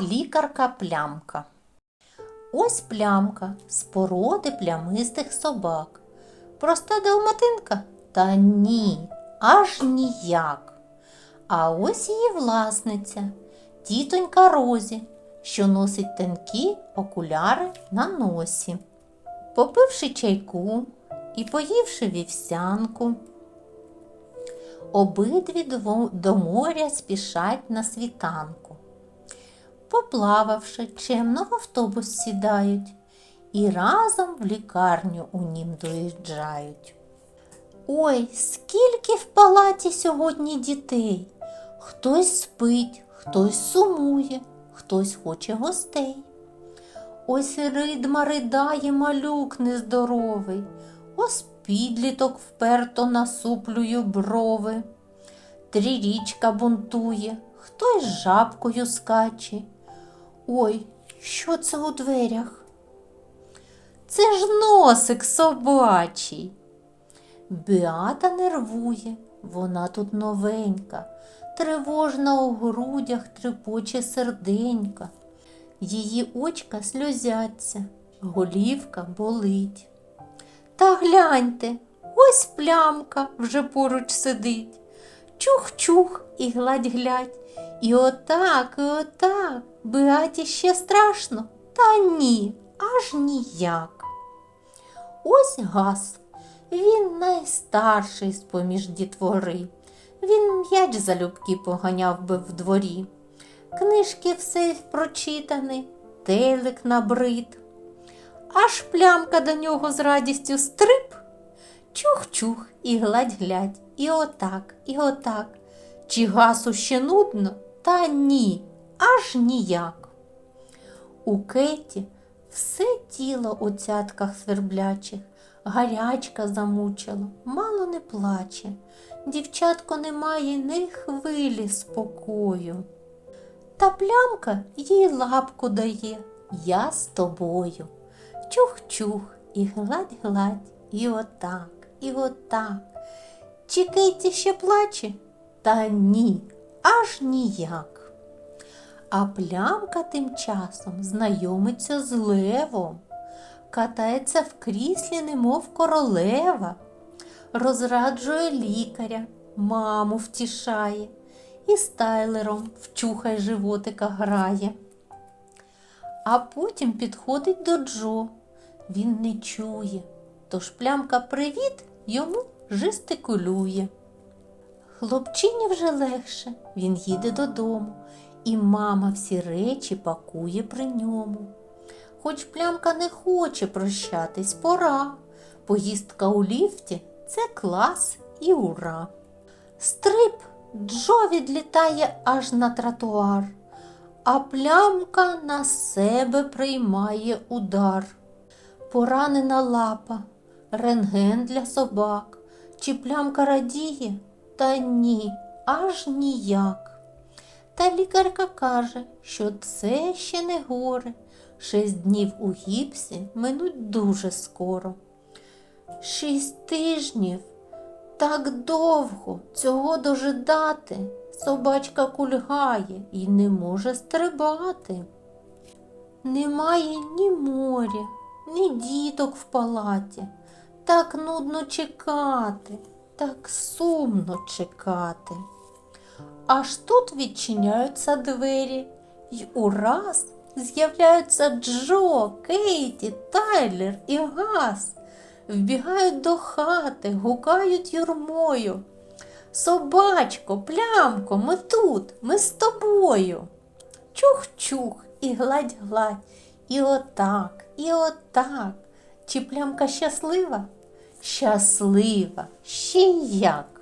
Лікарка плямка. Ось плямка з породи плямистих собак. Проста далматинка? Та ні, аж ніяк. А ось її власниця, тітонька Розі, що носить тонкі окуляри на носі. Попивши чайку і поївши вівсянку, обидві до- до моря спішать на світанку. Поплававши, чемно в автобус сідають і разом в лікарню у нім доїжджають. Ой, скільки в палаті сьогодні дітей. Хтось спить, хтось сумує, хтось хоче гостей. Ось ридма ридає малюк нездоровий, ось підліток вперто насуплює брови. Трірічка бунтує, хтось жабкою скаче. Ой, що це у дверях? Це ж носик собачий. Беата нервує, вона тут новенька, тривожна у грудях трепоче серденька. Її очка сльозяться, голівка болить. Та гляньте, ось плямка вже поруч сидить. Чух-чух і гладь-глядь. І отак, і отак. Беаті ще страшно, та ні, аж ніяк. Ось гас. Він найстарший з-поміж дітвори. Він м'яч залюбки поганяв би в дворі. Книжки все прочитані, телек набрид. Аж плямка до нього з радістю стрип. Чух-чух і гладь-глядь, і отак, і отак. Чи гасу ще нудно? Та ні, аж ніяк. У Кеті все тіло у цятках сверблячих, гарячка замучила, мало не плаче. Дівчатко не має ні хвилі спокою. Та плямка їй лапку дає, я з тобою. Чух-чух і гладь-гладь, і отак, і отак. Чи Кеті ще плаче? Та ні, аж ніяк. А плямка тим часом знайомиться з левом, катається в кріслі, немов королева, розраджує лікаря, маму втішає і з тайлером вчухай животика грає. А потім підходить до Джо. Він не чує, тож плямка привіт йому жестикулює. Хлопчині вже легше, він їде додому, і мама всі речі пакує при ньому. Хоч плямка не хоче прощатись, пора. Поїздка у ліфті це клас і ура. Стрип Джо відлітає аж на тротуар, а плямка на себе приймає удар. Поранена лапа, рентген для собак. Чи плямка радіє? Та ні, аж ніяк. Та лікарка каже, що це ще не горе. Шість днів у гіпсі минуть дуже скоро. Шість тижнів так довго цього дожидати. Собачка кульгає і не може стрибати. Немає ні моря, ні діток в палаті. Так нудно чекати, так сумно чекати. Аж тут відчиняються двері, й ураз з'являються Джо, Кейті, Тайлер і Гас. Вбігають до хати, гукають юрмою. Собачко, плямко, ми тут, ми з тобою. Чух-чух і гладь-гладь, і отак, і отак. Чи плямка щаслива? Щаслива, ще як.